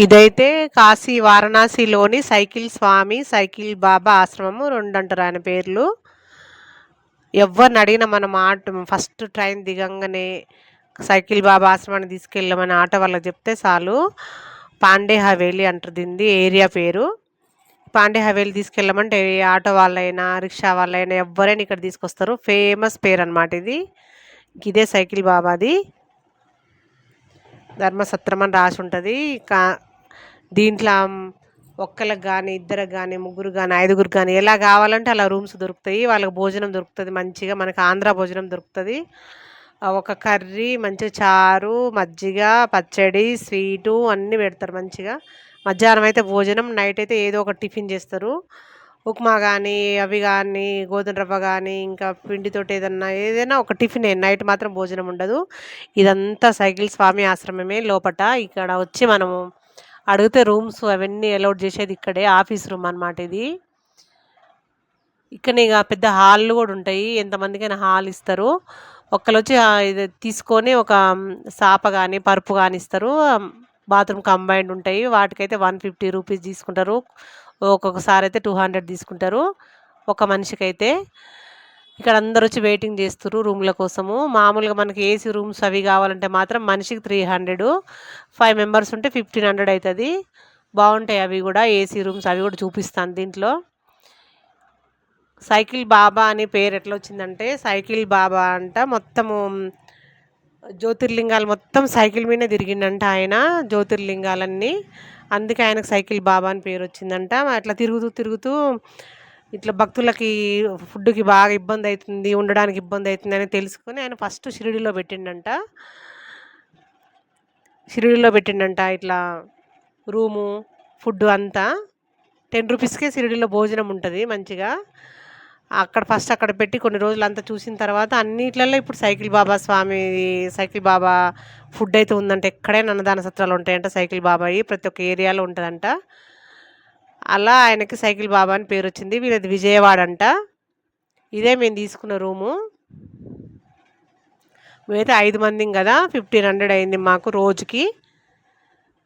ఇదైతే కాశీ వారణాసిలోని cycle Swami cycle Baba ఆశ్రమము రెండు అంటారు ఆయన పేర్లు. ఎవరిని అడిగిన మనం ఆటో ఫస్ట్ ట్రైన్ దిగంగానే సైకిల్ బాబా ఆశ్రమాన్ని తీసుకెళ్ళమని ఆటో వాళ్ళకి చెప్తే చాలు. పాండే హవేలీ అంటారు దీనిది ఏరియా పేరు. పాండే హవేలీ తీసుకెళ్ళమంటే ఆటో వాళ్ళైనా రిక్షా వాళ్ళైనా ఎవరైనా ఇక్కడ తీసుకొస్తారు. ఫేమస్ పేరు అనమాట ఇది. ఇదే సైకిల్ బాబాది. ధర్మసత్రం అని రాసి ఉంటుంది. కా దీంట్లో ఒక్కరికి కానీ ఇద్దరికి కానీ ముగ్గురు కానీ ఐదుగురు కానీ ఎలా కావాలంటే అలా రూమ్స్ దొరుకుతాయి. వాళ్ళకి భోజనం దొరుకుతుంది మంచిగా మనకి ఆంధ్ర భోజనం దొరుకుతుంది. ఒక కర్రీ మంచిగా చారు మజ్జిగ పచ్చడి స్వీటు అన్నీ పెడతారు మంచిగా. మధ్యాహ్నం అయితే భోజనం నైట్ అయితే ఏదో ఒక టిఫిన్ చేస్తారు. ఉప్మా కానీ అవి కానీ గోధుమ రవ్వ కానీ ఇంకా పిండితోటి ఏదన్నా ఏదైనా ఒక టిఫిన్ నైట్ మాత్రం భోజనం ఉండదు. ఇదంతా సైకిల్ స్వామి ఆశ్రమమే లోపట. ఇక్కడ వచ్చి మనము అడిగితే రూమ్స్ అవన్నీ అలౌట్ చేసేది ఇక్కడే ఆఫీస్ రూమ్ అనమాట ఇది. ఇక్కడ ఇక పెద్ద హాల్లు కూడా ఉంటాయి. ఎంతమందికైనా హాల్ ఇస్తారు. ఒక్కరు వచ్చి ఇది తీసుకొని ఒక సాప కానీ పరుపు కానీ ఇస్తారు. బాత్రూమ్ కంబైన్డ్ ఉంటాయి. వాటికైతే వన్ ఫిఫ్టీ రూపీస్ తీసుకుంటారు. ఒక్కొక్కసారి అయితే టూ హండ్రెడ్ తీసుకుంటారు. ఒక మనిషికి అయితే ఇక్కడ అందరు వచ్చి వెయిటింగ్ చేస్తారు రూమ్ల కోసము. మామూలుగా మనకి ఏసీ రూమ్స్ అవి కావాలంటే మాత్రం మనిషికి త్రీ హండ్రెడ్ ఫైవ్ మెంబర్స్ ఉంటే ఫిఫ్టీన్ హండ్రెడ్ అవుతుంది బాగుంటాయి అవి కూడా ఏసీ రూమ్స్ అవి కూడా చూపిస్తాను దీంట్లో. సైకిల్ బాబా అనే పేరు ఎట్లా వచ్చిందంటే సైకిల్ బాబా అంట మొత్తము జ్యోతిర్లింగాలు మొత్తం సైకిల్ మీదనే తిరిగిండంట ఆయన జ్యోతిర్లింగాలన్నీ. అందుకే ఆయనకు సైకిల్ బాబా అని పేరు వచ్చిందంట. అట్లా తిరుగుతూ తిరుగుతూ ఇట్లా భక్తులకి ఫుడ్కి బాగా ఇబ్బంది అవుతుంది ఉండడానికి ఇబ్బంది అవుతుంది అని తెలుసుకొని ఆయన ఫస్ట్ షిరిడిలో పెట్టిండంట. షిరిడిలో పెట్టిండంట ఇట్లా రూము ఫుడ్ అంతా. టెన్ రూపీస్కే షిరిడిలో భోజనం ఉంటుంది మంచిగా. అక్కడ ఫస్ట్ అక్కడ పెట్టి కొన్ని రోజులు అంతా చూసిన తర్వాత అన్నిట్లలో ఇప్పుడు cycle Baba Swami cycle Baba food అయితే ఉందంట. ఎక్కడైనా అన్నదాన సత్రాలు ఉంటాయంట సైకిల్ బాబాయి ప్రతి ఒక్క ఏరియాలో ఉంటుందంట. అలా ఆయనకి సైకిల్ బాబా అని పేరు వచ్చింది. వీళ్ళది విజయవాడ అంట ఇదే మేము తీసుకున్న రూము. మేమైతే ఐదు మంది కదా ఫిఫ్టీన్ హండ్రెడ్ అయింది మాకు రోజుకి.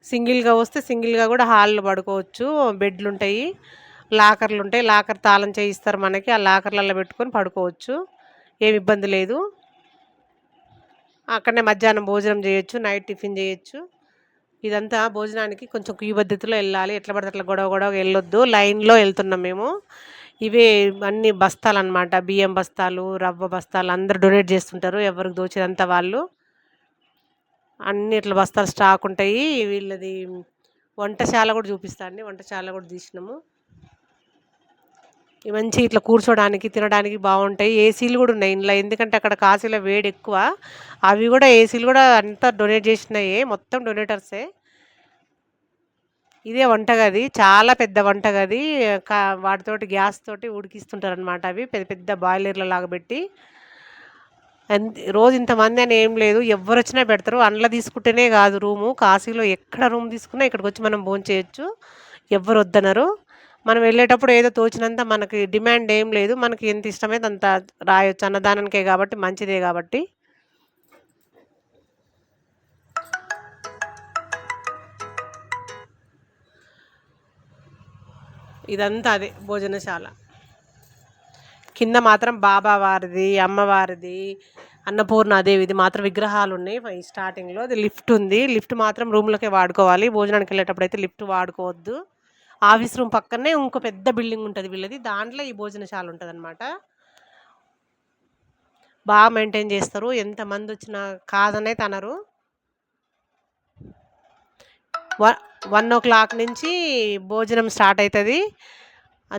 సింగిల్గా వస్తే సింగిల్గా కూడా హాల్లో పడుకోవచ్చు బెడ్లు ఉంటాయి లాకర్లు ఉంటాయి. లాకర్ తాళం చేయిస్తారు మనకి. ఆ లాకర్లలో పెట్టుకొని పడుకోవచ్చు. ఏమి ఇబ్బంది లేదు. అక్కడనే మధ్యాహ్నం భోజనం చేయొచ్చు నైట్ టిఫిన్ చేయొచ్చు. ఇదంతా భోజనానికి కొంచెం క్యూ పద్ధతిలో వెళ్ళాలి. ఎట్లా పడితే అట్లా గొడవ గొడవ వెళ్ళొద్దు. లైన్లో వెళ్తున్నాం మేము. ఇవే అన్ని బస్తాలు అనమాట బియ్యం బస్తాలు రవ్వ బస్తాలు అందరు డొనేట్ చేస్తుంటారు. ఎవరికి దోచేదంతా వాళ్ళు. అన్ని ఇట్లా బస్తాలు స్టాక్ ఉంటాయి. వీళ్ళది వంటశాల కూడా చూపిస్తా అండి. వంటశాల కూడా తీసినాము. మంచి ఇట్లా కూర్చోడానికి తినడానికి బాగుంటాయి. ఏసీలు కూడా ఉన్నాయి ఇంట్లో ఎందుకంటే అక్కడ కాశీలో వేడి ఎక్కువ. అవి కూడా ఏసీలు కూడా అంతా డొనేట్ చేసినాయే. మొత్తం డొనేటర్సే ఇదే వంటగది. చాలా పెద్ద వంటగది. కా వాటితోటి గ్యాస్ తోటి ఉడికిస్తుంటారనమాట అవి. పెద్ద పెద్ద బాయిలర్ల లాగా పెట్టి. అంత రోజు ఇంతమంది అని ఏం లేదు. ఎవరు వచ్చినా పెడతారు. అండ్ల తీసుకుంటేనే కాదు రూము. కాశీలో ఎక్కడ రూమ్ తీసుకున్నా ఇక్కడికి వచ్చి మనం భోజనం చేయొచ్చు ఎవరు వద్దనరు. మనం వెళ్ళేటప్పుడు ఏదో తోచినంత మనకి డిమాండ్ ఏం లేదు. మనకి ఎంత ఇష్టమైతే అంత రాయొచ్చు అన్నదానానికే కాబట్టి మంచిదే కాబట్టి. ఇదంతా అదే భోజనశాల. కింద మాత్రం బాబా వారిది అమ్మవారిది అన్నపూర్ణ దేవి ఇది మాత్రం విగ్రహాలు ఉన్నాయి స్టార్టింగ్లో అది లిఫ్ట్ ఉంది. లిఫ్ట్ మాత్రం రూమ్లోకే వాడుకోవాలి. భోజనానికి వెళ్ళేటప్పుడు అయితే లిఫ్ట్ వాడుకోవద్దు. ఆఫీస్ రూమ్ పక్కనే ఇంకో పెద్ద బిల్డింగ్ ఉంటుంది వీళ్ళది. దాంట్లో ఈ భోజనశాల ఉంటుంది అనమాట బాగా మెయింటైన్ చేస్తారు. ఎంతమంది వచ్చినా కాదనే తనరు. వన్ ఓ క్లాక్ నుంచి భోజనం స్టార్ట్ అవుతుంది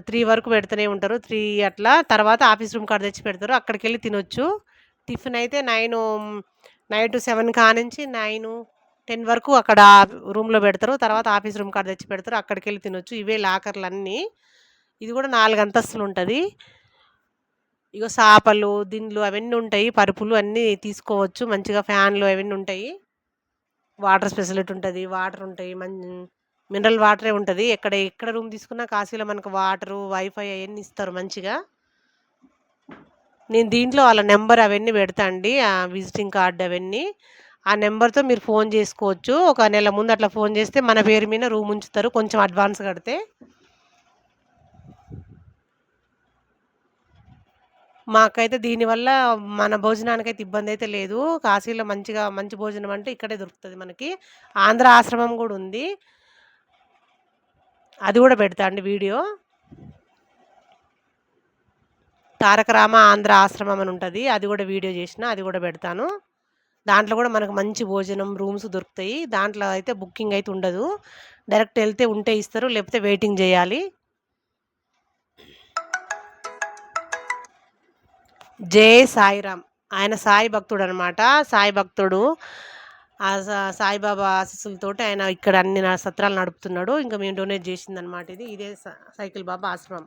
త్రీ వరకు పెడుతూనే ఉంటారు. త్రీ అట్లా. తర్వాత ఆఫీస్ రూమ్ కాడ తెచ్చి పెడతారు. అక్కడికి వెళ్ళి తినొచ్చు. టిఫిన్ అయితే నైన్ నైట్ సెవెన్ కా నుంచి నైన్ టెన్ వరకు అక్కడ రూమ్లో పెడతారు. తర్వాత ఆఫీస్ రూమ్ కాడ తెచ్చి పెడతారు. అక్కడికి వెళ్ళి తినొచ్చు. ఇవే లాకర్లు అన్నీ ఇది కూడా నాలుగు అంతస్తులు ఉంటుంది. ఇగో చేపలు దిండ్లు అవన్నీ ఉంటాయి. పరుపులు అన్నీ తీసుకోవచ్చు. మంచిగా ఫ్యాన్లు అవన్నీ ఉంటాయి. వాటర్ స్పెసిలిటీ ఉంటుంది. వాటర్ ఉంటాయి. మన్ మినరల్ వాటరే ఉంటుంది. ఎక్కడ ఎక్కడ రూమ్ తీసుకున్నా కాశీలో మనకు వాటరు వైఫై అవన్నీ ఇస్తారు మంచిగా. నేను దీంట్లో వాళ్ళ నెంబర్ అవన్నీ పెడతా అండి. విజిటింగ్ కార్డు అవన్నీ. ఆ నెంబర్‌తో మీరు ఫోన్ చేసుకోవచ్చు ఒక నెల ముందు అట్లా ఫోన్ చేస్తే మన పేరు మీద రూమ్ ఉంచుతారు. కొంచెం అడ్వాన్స్ కడితే. మాకైతే దీనివల్ల మన భోజనానికైతే ఇబ్బందయితే లేదు. కాశీలో మంచిగా మంచి భోజనం అంటే ఇక్కడే దొరుకుతుంది మనకి. ఆంధ్ర ఆశ్రమం కూడా ఉంది. అది కూడా పెడతా అండి వీడియో. తారక రామ ఆంధ్ర ఆశ్రమం అని ఉంటుంది అది కూడా వీడియో చేసిన అది కూడా పెడతాను. దాంట్లో కూడా మనకు మంచి భోజనం, రూమ్స్ దొరుకుతాయి. దాంట్లో అయితే బుకింగ్ అయితే ఉండదు. డైరెక్ట్ వెళ్తే ఉంటే ఇస్తారు. లేకపోతే వెయిటింగ్ చేయాలి జై సాయిరామ్. ఆయన సాయి భక్తుడు అనమాట సాయి భక్తుడు. ఆ సాయిబాబా ఆశీస్సులతోటి ఆయన ఇక్కడ అన్ని సత్రాలు నడుపుతున్నాడు. ఇంకా మేము డొనేట్ చేసిందనమాట ఇది. ఇదే స సైకిల్ బాబా ఆశ్రమం.